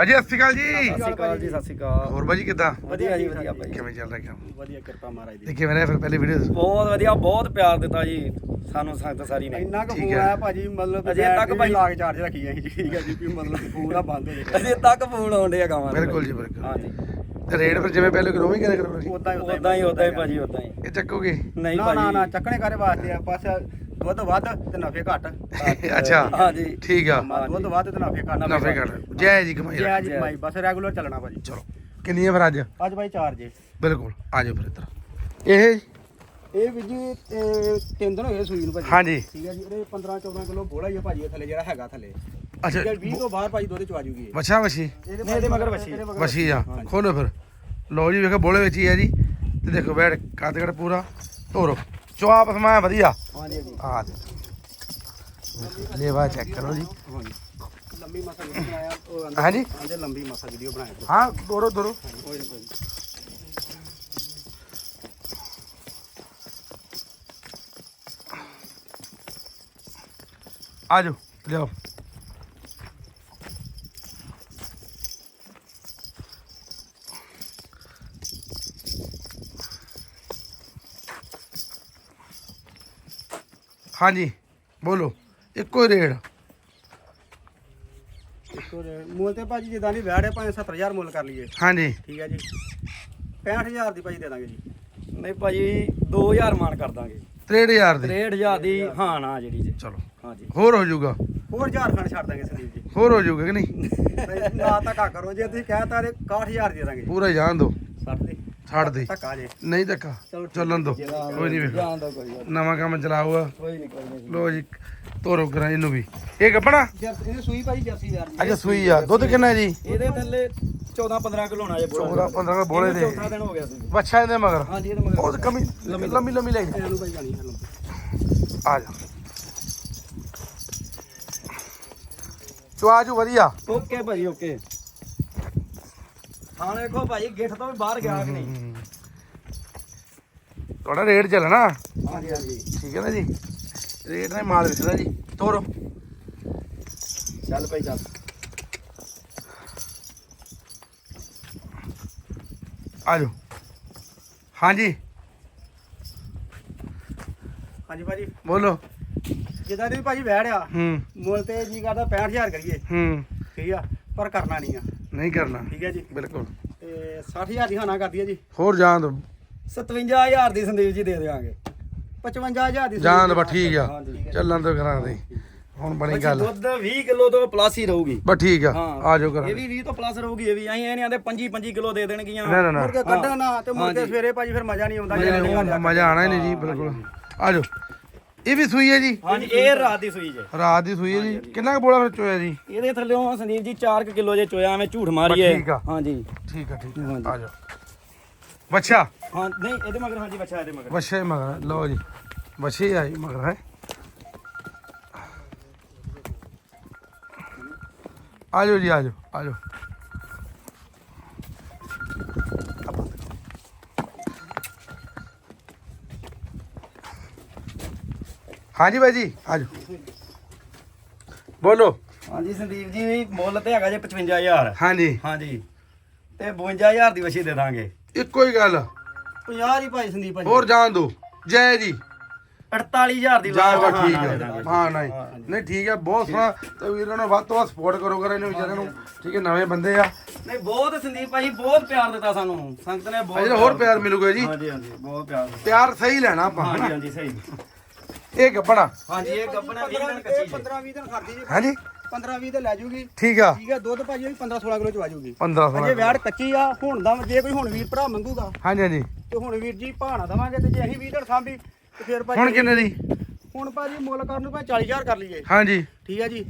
ਭਾਜੀ ਸਤਿ ਸ਼੍ਰੀ ਅਕਾਲ ਜੀ। ਸਤਿ ਸ਼੍ਰੀ ਅਕਾਲ ਜੀ ਸਤਿ ਸ਼੍ਰੀ ਅਕਾਲ। ਹੋਰ ਭਾਜੀ ਕਿੱਦਾਂ? ਵਧੀਆ ਜੀ ਵਧੀਆ ਭਾਈ। ਕਿਵੇਂ ਚੱਲ ਰਿਹਾ ਕੰਮ? ਵਧੀਆ ਕਿਰਪਾ ਮਹਾਰਾਜ ਤੇ ਦੀ ਕਿਵੇਂ ਰਿਹਾ ਫਿਰ ਪਹਿਲੀ ਵੀਡੀਓ ਬਹੁਤ ਵਧੀਆ ਬਹੁਤ ਪਿਆਰ ਦਿੱਤਾ ਜੀ ਸਾਨੂੰ ਸੰਗਤ ਸਾਰੀ ਨੇ। ਇੰਨਾ ਕੁ ਫੋਨ ਹੈ। ਆਇਆ ਭਾਜੀ ਮਤਲਬ ਅਜੇ ਤੱਕ ਭਾਈ- ਲਾ ਕੇ ਚਾਰਜ ਰੱਖੀ ਹੈ ਠੀਕ ਹੈ ਜੀ ਵੀ ਮਤਲਬ ਫੋਨ ਆ ਬੰਦ ਹੋ ਜਾਏ। ਅਜੇ ਤੱਕ ਫੋਨ ਆਉਂਦੇ ਆ ਗਾਵਾਂ ਬਿਲਕੁਲ ਜੀ ਬਿਲਕੁਲ। ਹਾਂਜੀ। ਤੇ ਰੇਟ ਫਿਰ ਜਿਵੇਂ ਪਹਿਲੇ ਕਰੋ ਵੀ ਕਰਿਆ ਕਰੋ ਜੀ ਉਦਾਂ ਹੀ ਉਦਾਂ ਹੀ ਉਦਾਂ ਹੀ ਭਾਜੀ ਉਦਾਂ ਹੀ। ਇਹ ਚੱਕੋਗੇ? ਨਹੀਂ ਨਾ ਨਾ ਨਾ ਭਾਜੀ। ਚੱਕਣੇ ਕਾਰੇ ਵਾਸਤੇ ਆ? ਬਸ ਦੁੱਧ ਵੱਧ ਤੇ ਨਫੇ ਘੱਟ। ਅੱਛਾ ਹਾਂਜੀ। ਠੀਕ ਆ। ਦੁੱਧ ਵੱਧ ਤੇ ਨਫੇ ਘੱਟ। ਨਫੇ ਕਰ ਜੈ ਜੀ ਕਮਾਈ ਜੈ। ਜੀ ਕਮਾਈ। ਬਸ ਰੈਗੂਲਰ ਚੱਲਣਾ ਭਾਜੀ। ਚਲੋ। ਕਿੰਨੀਆਂ ਫਿਰ ਅੱਜ? ਅੱਜ ਭਾਈ ਚਾਰ ਜੇ। ਬਿਲਕੁਲ। ਆ ਜਾਓ ਫਿਰ ਇੱਧਰ। ਇਹ ਇਹ ਵੀ ਜੀ ਤਿੰਨ ਦਿਨ ਹੋਏ ਸੂਈ ਨੂੰ ਭਾਜੀ। ਹਾਂਜੀ। ਠੀਕ ਹੈ ਜੀ। ਇਹਦੇ 15 14 ਕਿਲੋ ਬੋਲਾ ਹੀ ਆ ਭਾਜੀ ਥੱਲੇ ਜਿਹੜਾ ਹੈਗਾ ਥੱਲੇ। ਅੱਛਾ। ਠੀਕ ਹੈ 20 ਤੋਂ ਬਾਹਰ ਭਾਜੀ ਦੁੱਧ ਚ ਆ ਜੂਗੀ। ਵਛਾ ਵਛੀ? ਇਹਦੇ ਮਗਰ ਵੱਛੀ। ਵਛੀ ਆ। ਖੋਲੋ ਫਿਰ। ਲਓ ਜੀ ਵੇਖੋ ਬੋਲੇ ਵਿੱਚ ਹੀ ਆ ਜੀ। ਤੇ ਦੇਖੋ ਬੈਠ ਕਾਤਗੜ ਪੂਰਾ। ਧੋਰੋ ਚੁਆਪ ਸਮਾਇਆ ਵਧੀਆ ਹਾਂਜੀ ਹਾਂਜੀ ਆ ਲੇਵਾ ਚੈੱਕ ਕਰੋ ਜੀ ਹਾਂਜੀ ਲੰਬੀ ਮਸਾ ਵੀਡੀਓ ਬਣਾਇਆ ਉਹ ਆਂਦੇ- ਹਾਂਜੀ ਆਂਦੇ ਲੰਬੀ ਮਸਾ ਵੀਡੀਓ ਬਣਾਇਆ ਹਾਂ ਦੋਰੋ ਦੋਰੋ ਕੋਈ ਨੀ, ਕੋਈ ਨੀ। ਆ ਜਾਓ ਲਿਆਓ ਹਾਂਜੀ ਬੋਲੋ ਇੱਕੋ ਹੀ ਰੇਟ। ਇੱਕੋ ਰੇਟ। ਮੁੱਲ ਤੇ ਭਾਜੀ ਜਿੱਦਾਂ ਦੀ ਵੈੜ ਹੈ ਭਾਵੇਂ 70000 ਮੁੱਲ ਕਰ ਲਈਏ। ਹਾਂਜੀ। ਠੀਕ ਹੈ ਜੀ। 65000 ਦੀ ਭਾਜੀ ਦੇ ਦਾਂਗੇ ਜੀ। ਨਹੀਂ ਭਾਜੀ 2000 ਮਾਨ ਕਰ ਦਾਂਗੇ। 63000 ਦੀ। 63000 ਦੀ ਹਾਂ ਨਾ ਜਿਹੜੀ ਜੀ। ਚਲੋ। ਹਾਂਜੀ ਹੋਰ ਹੋ ਜਾਊਗਾ। ਹੋਰ ਝਾਰਖੰਡ ਛੱਡ ਦਾਂਗੇ ਸੰਦੀਪ ਜੀ। ਹੋਰ ਹੋ ਜਾਊਗਾ ਕਿ ਨਹੀਂ? ਨਹੀਂ, ਨਾ ਧੱਕਾ ਕਰੋ। ਜੇ ਤੁਸੀਂ ਕਹਿਤਾ ਤੇ 61000 ਦੇ ਦਾਂਗੇ ਪੂਰਾ ਜਾਣ ਦੋ 60 ਦੀ। ਛੱਡ ਦੇ। ਧੱਕਾ ਜੇ। ਨਹੀਂ ਧੱਕਾ। ਚਲੋ ਚੱਲਣ ਦੋ। ਕੋਈ ਨਹੀਂ ਵੇਖੋ। ਜਾਣ ਦੋ ਕੋਈ ਗੱਲ ਨੀ। ਨਵਾਂ ਕੰਮ ਚਲਾਊਗਾ ਕੋਈ ਨਹੀਂ ਕੋਈ ਨਹੀਂ ਲੋ ਜੀ ਤੋਰੋ ਕਰਾਂ ਇਹਨੂੰ ਵੀ। ਇਹ ਕੱਪੜਾ? ਜਰਸੀ ਇਹ ਸੂਈ ਭਾਜੀ ਜਰਸੀ ਯਾਰ ਅੱਛਾ ਸੂਈ ਆ। ਦੁੱਧ ਕਿੰਨਾ ਜੀ? ਇਹਦੇ ਥੱਲੇ 14 15 ਕਿਲੋ ਹੋਣਾ ਜੇ ਬੋਲਾ। 14 15 ਬੋਲੇ ਦੇ ਚੌਥਾ ਦਿਨ ਹੋ ਗਿਆ ਸੀ। ਬੱਚਾ ਇਹਦੇ ਮਗਰ। ਹਾਂਜੀ ਇਹਦੇ ਮਗਰ। ਬਹੁਤ ਕਮੀ ਲੰਮੀ ਲੰਮੀ। ਲੈ ਜਾ ਇਹਨੂੰ ਭਾਈ ਜਾਣੀ ਹੈ ਲੰਬੀ। ਆ ਜਾ। ਚੁਆਜੂ ਵਧੀਆ। ਓਕੇ ਭਾਜੀ ਓਕੇ। ਹਾਂ ਵੇਖੋ ਭਾਜੀ ਗਿੱਠ ਤੋਂ ਵੀ ਬਾਹਰ ਗਿਆ ਕਿ ਨਹੀਂ? ਤੁਹਾਡਾ ਰੇਟ ਚੱਲਣਾ? ਹਾਂਜੀ ਹਾਂਜੀ। ਠੀਕ ਹੈ ਨਾ ਜੀ? ਰੇਟ ਹੀ ਮਾਲ ਵਿਕਦਾ ਜੀ। ਤੋਰੋ। ਚੱਲ ਭਾਈ ਚੱਲ। ਆ ਜਾਓ। ਹਾਂਜੀ। ਹਾਂਜੀ ਭਾਜੀ। ਬੋਲੋ। ਜਿੱਦਾਂ ਦੀ ਭਾਜੀ ਵੈੜ ਆ ਹੂੰ। ਮੁੱਲ ਤੇ ਜੀ ਕਰਦਾ 65000 ਕਰੀਏ। ਹੂੰ। ਠੀਕ ਆ ਪਰ ਕਰਨਾ ਨਹੀਂ ਆ। ਨਹੀਂ ਕਰਨਾ। ਠੀਕ ਹੈ ਜੀ। ਬਿਲਕੁਲ। ਤੇ 60000 ਦੀ ਹਾਨਾ ਕਰਦੀ ਹੈ ਜੀ। ਹੋਰ ਜਾਣ ਦੋ। 57000 ਦੀ ਸੰਦੀਪ ਜੀ ਦੇ ਦੇਵਾਂਗੇ 55000 ਦੀ ਜਾਣ ਬਸ ਠੀਕ ਆ। ਚੱਲਣ ਤੋਂ ਕਰਾਂ ਦੇ। ਹੁਣ ਬਣੀ ਗੱਲ। ਦੁੱਧ 20 ਕਿਲੋ ਤੋਂ ਪਲੱਸ ਹੀ ਰਹੂਗੀ। ਬਸ ਠੀਕ ਆ। ਆ ਜਾਓ ਕਰਾਂ ਇਹ ਵੀ 20 ਤੋਂ ਪਲੱਸ ਰਹੂਗੀ ਇਹ ਵੀ। ਅਸੀਂ ਇਹ ਨਹੀਂ ਆਂਦੇ 25 25 ਕਿਲੋ ਦੇ ਦੇਣਗੀਆਂ। ਕੇ ਕੱਢਣਾ ਤੇ ਹਾਂਜੀ। ਸਵੇਰੇ ਭਾਜੀ ਫਿਰ ਮਜ਼ਾ ਨਹੀਂ ਆਉਂਦਾ। ਮਜ਼ਾ ਆਣਾ ਹੀ ਨਹੀਂ ਜੀ ਬਿਲਕੁਲ। ਆ ਜਾਓ। ਇਹ ਵੀ ਸੂਈ ਹੈ ਜੀ? ਹਾਂਜੀ ਇਹ ਰਾਤ ਦੀ ਸੂਈ ਜੇ। ਰਾਤ ਦੀ ਸੂਈ ਹੈ ਜੀ। ਕਿੰਨਾ ਕੁ ਬੋਲਾ ਫਿਰ ਚੋਇਆ ਜੀ? ਇਹਦੇ ਥੱਲੇੋਂ ਸੰਦੀਪ ਜੀ 4 ਕਿਲੋ ਜੇ ਚੋਇਆ ਐਵੇਂ ਝੂਠ ਮਾਰੀਏ। ਠੀਕ ਆ। ਹਾਂਜੀ। ਠੀਕ ਆ ਠੀਕ ਆ। ਆ ਜਾਓ। ਬੱਚਾ ਹਾਂ ਨਹੀਂ ਇਹਦੇ ਮਗਰ ਹਾਂਜੀ ਬੱਚਾ ਇਹਦੇ ਮਗਰ। ਬੱਚੇ ਮਗਰ ਲਓ ਜੀ। ਬੱਚੇ ਆਈ ਮਗਰ ਹੈ। ਆ ਜਾਓ ਜੀ ਆ ਜਾਓ ਆ ਜਾਓ। ਹਾਂਜੀ ਬਾਈ ਜੀ ਆ ਜਾਓ ਬੋਲੋ। ਹਾਂਜੀ ਸੰਦੀਪ ਜੀ ਮੁੱਲ ਤੇ ਹੈਗਾ ਜੇ 55000 ਹਾਂਜੀ। ਹਾਂਜੀ। ਤੇ 52000 ਦੀ ਵਛੀ ਦੇ ਦਾਂਗੇ। ਇੱਕੋ ਹੀ ਗੱਲ। 50 ਹੀ ਭਾਈ ਸੰਦੀਪ ਭਾਜੀ ਹੋਰ ਜਾਣ ਦੋ। ਜੈ ਜੀ। 48000 ਦੀ ਜਾ ਵਾ ਠੀਕ ਹੈ। ਹਾਂ ਨਹੀਂ। ਨਹੀਂ ਠੀਕ ਹੈ। ਬਹੁਤ ਸੋਹਣਾ ਤੇ ਵੀਰਾਂ ਨੂੰ ਵੱਧ ਤੋਂ ਵੱਧ ਸਪੋਰਟ ਕਰੋ ਕਰ ਇਹਨੂੰ ਵਿਚਾਰਿਆਂ ਨੂੰ। ਠੀਕ ਹੈ ਨਵੇਂ ਬੰਦੇ ਆ। ਨਹੀਂ ਬਹੁਤ ਸੰਦੀਪ ਭਾਈ ਬਹੁਤ ਪਿਆਰ ਦਿੱਤਾ ਸਾਨੂੰ। ਸੰਗਤ ਨੇ ਬਹੁਤ ਅਜੇ ਹੋਰ ਪਿਆਰ ਮਿਲੂਗਾ ਜੀ। ਹਾਂਜੀ ਹਾਂਜੀ ਬਹੁਤ ਪਿਆਰ। ਪਿਆਰ ਸਹੀ ਲੈਣਾ ਆਪਾਂ ਹਾਂਜੀ? ਹਾਂਜੀ ਸਹੀ। ਇਹ ਗੱਬਣਾ ਹਾਂਜੀ ਇਹ ਗੱਬਣਾ 20 ਦਿਨ ਕੱਚੀ ਜੀ। 15 20 ਦਿਨ ਖੜਦੀ ਜੀ। ਹਾਂਜੀ। 15 20 ਤੇ ਲੈ ਜੂਗੀ। ਠੀਕ ਆ। ਠੀਕ ਹੈ ਦੁੱਧ ਭਾਜੀ ਵੀ 15 16 ਕਿਲੋ ਚ ਆ ਜੂਗੀ 15 ਅਜੇ ਸੋਲਾਂ ਵੈੜ ਕੱਚੀ ਆ ਹੁਣ ਦਾ ਜੇ ਕੋਈ ਹੁਣ ਵੀਰ ਭਰਾ ਮੰਗੂਗਾ ਹਾਂਜੀ ਹਾਂਜੀ। ਤੇ ਹੁਣ ਵੀਰ ਜੀ ਭਾਣਾ ਦਵਾਂਗੇ ਤੇ ਜੇ ਅਸੀਂ 20 ਦਿਨ ਸਾਂਭੀ ਤੇ ਫਿਰ ਭਾਜੀ ਹੁਣ ਕਿੰਨੇ ਦੀ? ਹੁਣ ਭਾਜੀ ਮੁੱਲ ਕਰਨ ਨੂੰ ਭਾਵੇਂ 40000 ਕਰ ਲਈਏ। ਹਾਂਜੀ। ਠੀਕ ਹੈ ਜੀ।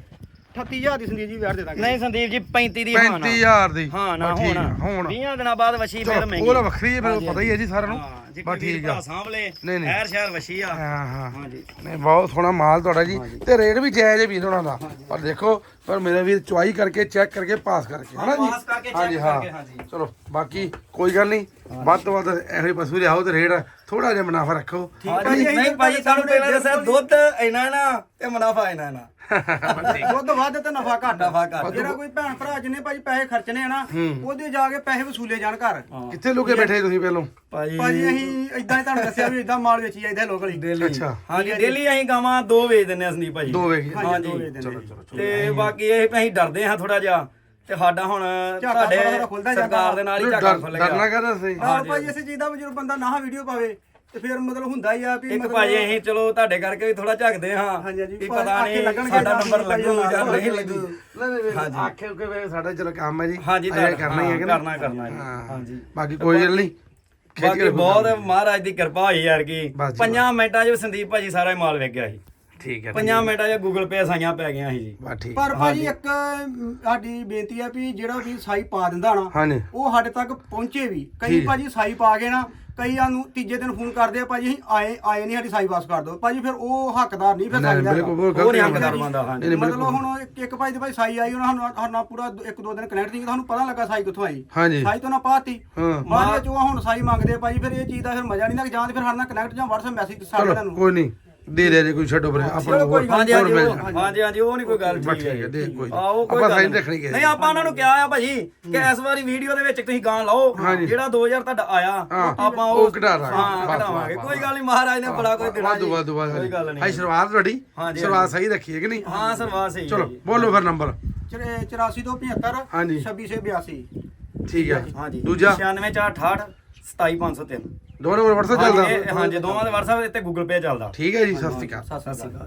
38000 ਦੀ ਸੰਦੀਪ ਜੀ ਵੈੜ ਦੇ ਦਾਂਗੇ। ਨਹੀਂ ਸੰਦੀਪ ਜੀ 35 ਦੀ ਹਾਂ ਨਾ 35000 ਦੀ। ਹਾਂ ਨਾ ਬਸ ਠੀਕ ਹੁਣ। ਆ, ਹੁਣ। 20 ਦਿਨਾਂ ਬਾਅਦ ਵਛੀ ਫਿਰ ਚਲੋ ਮਹਿੰਗੀ। ਉਹ ਤਾਂ ਵੱਖਰੀ ਹੈ ਫਿਰ ਪਤਾ ਹੀ ਹੈ ਜੀ ਸਾਰਿਆਂ ਨੂੰ। ਬਸ ਠੀਕ ਆ। ਸਾਂਭਲੇ ਨਹੀਂ, ਨਹੀਂ। ਐਰ ਸ਼ਹਿਰ ਵਛੀ ਆ। ਹਾਂ ਹਾਂ। ਹਾਂਜੀ। ਨਹੀਂ ਬਹੁਤ ਸੋਹਣਾ ਮਾਲ ਤੁਹਾਡਾ ਜੀ। ਤੇ ਰੇਟ ਵੀ ਜਾਇਜ਼ ਹੈ ਵੀਰ ਉਹਨਾਂ ਦਾ। ਪਰ ਦੇਖੋ ਪਰ ਮੇਰੇ ਵੀਰ ਚੁਆਈ ਕਰਕੇ ਚੈੱਕ ਕਰਕੇ ਪਾਸ ਕਰਕੇ। ਹਾਂ, ਹਨਾ ਜੀ? ਪਾਸ ਕਰਕੇ, check ਹਾਂ। ਚਲੋ ਬਾਕੀ ਕੋਈ ਗੱਲ ਨਹੀਂ। ਵੱਧ ਤੋਂ ਵੱਧ ਇਹੋ ਹੀ ਪਸ਼ੂ ਲਿਆਓ ਤੇ ਰੇਟ ਥੋੜਾ ਜਿਹਾ ਮੁਨਾਫਾ ਰੱਖੋ। ਹਾਂਜੀ ਨਹੀਂ ਭਾਈ ਤੁਹਾਨੂੰ ਪਹਿਲਾਂ ਦੱਸਿਆ ਦੁੱਧ ਇੰਨਾ ਨਾ ਤੇ ਮੁਨਾਫਾ ਇੰਨਾ ਨਾ। ਦੁੱਧ ਵੱਧ ਤੇ ਨਫਾ ਘੱਟ। ਨਫਾ ਘੱਟ। ਜਿਹੜਾ ਕੋਈ ਭੈਣ ਭਰਾ ਜਿਹਨੇ ਭਾਜੀ ਪੈਸੇ ਖਰਚਣੇ ਆ ਨਾ। ਉਹਦੇ ਜਾ ਕੇ ਪੈਸੇ ਵਸੂਲੇ ਜਾਣ ਘਰ। ਕਿੱਥੇ ਲੁਕੇ ਬੈਠੇ ਤੁਸੀਂ ਪਹਿਲੋਂ? ਭਾਜੀ ਭਾਜੀ ਅਸੀਂ ਇਦਾਂ ਹੀ ਤੁਹਾਨੂੰ ਦੱਸਿਆ ਵੀ ਇਦਾਂ ਮਾਲ ਵੇਚੀ ਜਾਈਦਾ ਲੋਕਲ ਹੀ ਡੇਲੀ ਅੱਛਾ। ਹਾਂਜੀ ਡੇਲੀ ਅਸੀਂ ਗਾਵਾਂ ਦੋ ਵੇਚ ਦਿੰਨੇ ਆ ਸੰਦੀਪ ਭਾਜੀ। ਦੋ ਵੇਖ ਹਾਂਜੀ। ਵੇਚ ਦਿੰਦੇ ਜੀ। ਤੇ ਬਾਕੀ ਇਹ ਅਸੀਂ ਡਰਦੇ ਹਾਂ ਥੋੜਾ ਜਿਹਾ। ਤੇ ਸਾਡਾ ਹੁਣ ਝਾਕਾ ਤੁਹਾਡੇ ਥੋੜ੍ਹਾ ਥੋੜ੍ਹਾ ਖੁੱਲਦਾ ਜਾਂਦਾ। ਸਰਕਾਰ ਦੇ ਨਾਲ ਹੀ ਝਾਕਾ ਖੁੱਲ ਡਰਨਾ ਗਿਆ ਸੀ? ਨਾਲ ਭਾਜੀ ਇਸੇ ਚੀਜ਼ ਦਾ ਜਦੋਂ ਬੰਦਾ ਨਾ ਵੀਡੀਓ ਪਾਵੇ ਤੇ ਫਿਰ ਮਤਲਬ ਹੁੰਦਾ ਹੀ ਆ ਵੀ ਇੱਕ ਮਤਲਬ ਭਾਜੀ ਅਸੀਂ ਚਲੋ ਤੁਹਾਡੇ ਕਰਕੇ ਵੀ ਥੋੜਾ ਝਾਕਦੇ ਹਾਂ। ਹਾਂਜੀ, ਹਾਂਜੀ। ਵੀ ਭਾਵੇਂ ਪਤਾ ਆਖੇ ਨਹੀਂ ਲੱਗਣਗੇ ਸਾਡਾ ਜਾਂ ਨੰਬਰ ਲੱਗੂ ਜਾਂ ਨਹੀਂ ਲੱਗੂ। ਹਾਂਜੀ। ਆਖੇ ਕਿ ਵੇ ਸਾਡਾ ਚਲੋ ਕੰਮ ਹੈ ਜੀ। ਹਾਂਜੀ ਤੁਹਾਡਾ- ਕਰਨਾ ਹੀ ਹੈ ਕਿ ਨਹੀਂ? ਕਰਨਾ ਕਰਨਾ ਜੀ। ਹਾਂ। ਹਾਂਜੀ। ਬਾਕੀ ਕੋਈ ਗੱਲ ਨਹੀਂ। ਬਾਕੀ ਬਹੁਤ। ਮਹਾਰਾਜ ਦੀ ਕਿਰਪਾ ਹੋਈ ਯਾਰ ਕੀ। ਬਸ ਜੀ, ਮਿੰਟਾਂ 'ਚ ਸੰਦੀਪ ਭਾਜੀ ਸਾਰਾ ਹੀ ਮਾਲ ਵੇਚ ਗਿਆ ਸੀ। ਠੀਕ ਹੈ ਪੰਜਾਂ ਮਿੰਟਾਂ 'ਚ ਗੂਗਲ ਪੇ ਸਾਈਆਂ ਪੈ ਗਈਆਂ ਸੀ। ਜੀ ਬਸ ਠੀਕ। ਪਰ ਭਾਜੀ ਇੱਕ ਸਾਡੀ ਬੇਨਤੀ ਆ ਵੀ ਜਿਹੜਾ ਵੀ ਸਾਈ ਪਾ ਦਿੰਦਾ ਨਾ ਹਾਂਜੀ। ਉਹ ਸਾਡੇ ਤੱਕ ਪਹੁੰਚੇ ਵੀ। ਕਈ ਠੀਕ। ਭਾਜੀ ਸਾਈ ਪਾ ਗਏ ਨਾ ਕਈਆਂ ਨੂੰ ਤੀਜੇ ਦਿਨ ਫੋਨ ਕਰਦੇ ਆ ਭਾਜੀ ਅਸੀਂ ਆਏ ਆਏ ਨਹੀਂ ਸਾਡੀ ਸਾਈ ਵਾਪਸ ਕਰ ਦਿਓ। ਭਾਜੀ ਫਿਰ ਉਹ ਹੱਕਦਾਰ ਨਹੀਂ ਫਿਰ ਨਹੀਂ, ਸਾਈ ਦਾ ਬਿਲਕੁਲ ਉਹ ਗਲਤੀ ਨਹੀਂ ਹੈ। ਹੱਕਦਾਰ ਬੰਦਾ ਹਾਂਜੀ। ਨਹੀਂ, ਮਤਲਬ ਬਿਲਕੁਲ। ਹੁਣ ਇੱਕ ਇੱਕ ਭਾਈ ਦੇ ਭਾਈ ਸਾਈ ਆਈ ਉਹਨਾਂ ਸਾਨੂੰ ਸਾਡੇ ਨਾਲ ਪੂਰਾ ਦੋ- ਇੱਕ ਦੋ ਦਿਨ ਕਨੈਕਟ ਸੀ ਤੁਹਾਨੂੰ ਪਤਾ ਲੱਗਾ ਸਾਈ ਕਿੱਥੋਂ ਆਈ। ਹਾਂਜੀ। ਸਾਈ ਤੋਂ ਨਾ ਪਾਤੀ। ਹਾਂ। ਬਾਅਦ ਵਿੱਚ ਉਹ ਹੁਣ ਸਾਈ ਮੰਗਦੇ ਆ ਭਾਜੀ ਫਿਰ ਇਹ ਚੀਜ਼ ਦਾ ਫਿਰ ਮਜ਼ਾ ਨਹੀਂ ਨਾ ਜਾਂ ਤੇ ਫਿਰ ਸਾਡੇ ਨਾਲ ਕਨੈਕਟ ਜਾਂ WhatsApp ਮੈਸੇਜ ਸਾਡੇ ਚਲੋ ਤੁਹਾਨੂੰ ਕੋਈ ਨਹੀਂ। ਦੇ ਦੇ ਜੇ ਕੋਈ ਛੱਡੋ ਪਰੇ ਆਪਾਂ ਹਾਂਜੀ ਹਾਂਜੀ ਹੋਰ ਹਾਂਜੀ ਹਾਂਜੀ ਉਹ ਨਹੀਂ ਕੋਈ ਗੱਲ ਬਸ ਠੀਕ ਠੀਕ ਹੈ, ਦੇ ਕੋਈ ਆ ਉਹ ਕੋਈ ਆਪਾਂ ਗੱਲ ਸਾਈਨ। ਰੱਖਣੀ ਕਿਸੇ ਨਹੀਂ ਆਪਾਂ ਉਹਨਾਂ ਨੂੰ ਕਿਹਾ ਆ ਭਾਜੀ ਕਿ ਇਸ ਵਾਰੀ ਵੀਡੀਓ ਦੇ ਵਿੱਚ ਤੁਸੀਂ ਗਾਂ ਲਾਓ ਹਾਂਜੀ। ਜਿਹੜਾ 2000 ਤੁਹਾਡਾ ਆਇਆ ਹਾਂ, ਆਪਾਂ ਉਹ ਘਟਾ ਦਾਂਗੇ। ਹਾਂ ਬਸ, ਕੋਈ ਗੱਲ ਨਹੀਂ ਮਹਾਰਾਜ ਨੇ ਬੜਾ ਕੋਈ ਦੇਣਾ ਵਾਧੂ ਜੀ। ਵਾਧੂ ਵਾਧੂ। ਕੋਈ ਗੱਲ ਨਹੀਂ ਸ਼ੁਰੂਆਤ ਤੁਹਾਡੀ? ਹਾਂਜੀ, ਸ਼ੁਰੂਆਤ। ਸਹੀ ਰੱਖੀ ਹੈ ਕਿ ਨਹੀਂ? ਹਾਂ ਸਰਵਾਸ ਸਹੀ ਹੈ ਚਲੋ ਜੀ। ਬੋਲੋ ਫਿਰ ਨੰਬਰ। 84 ਤੋਂ 75 ਹਾਂਜੀ। 26 ਸੇ 82 ਠੀਕ ਹੈ। ਹਾਂਜੀ। ਦੂਜਾ। 96468 27503 ਦੋ ਨੰਬਰ WhatsApp ਚੱਲਦਾ। ਹਾਂਜੀ ਦੋਵਾਂ ਦੇ WhatsApp ਤੇ ਗੂਗਲ ਪੇ ਚੱਲਦਾ। ਠੀਕ ਹੈ ਜੀ ਸਤਿ ਸ਼੍ਰੀ ਅਕਾਲ। ਸਤਿ ਸ਼੍ਰੀ ਅਕਾਲ।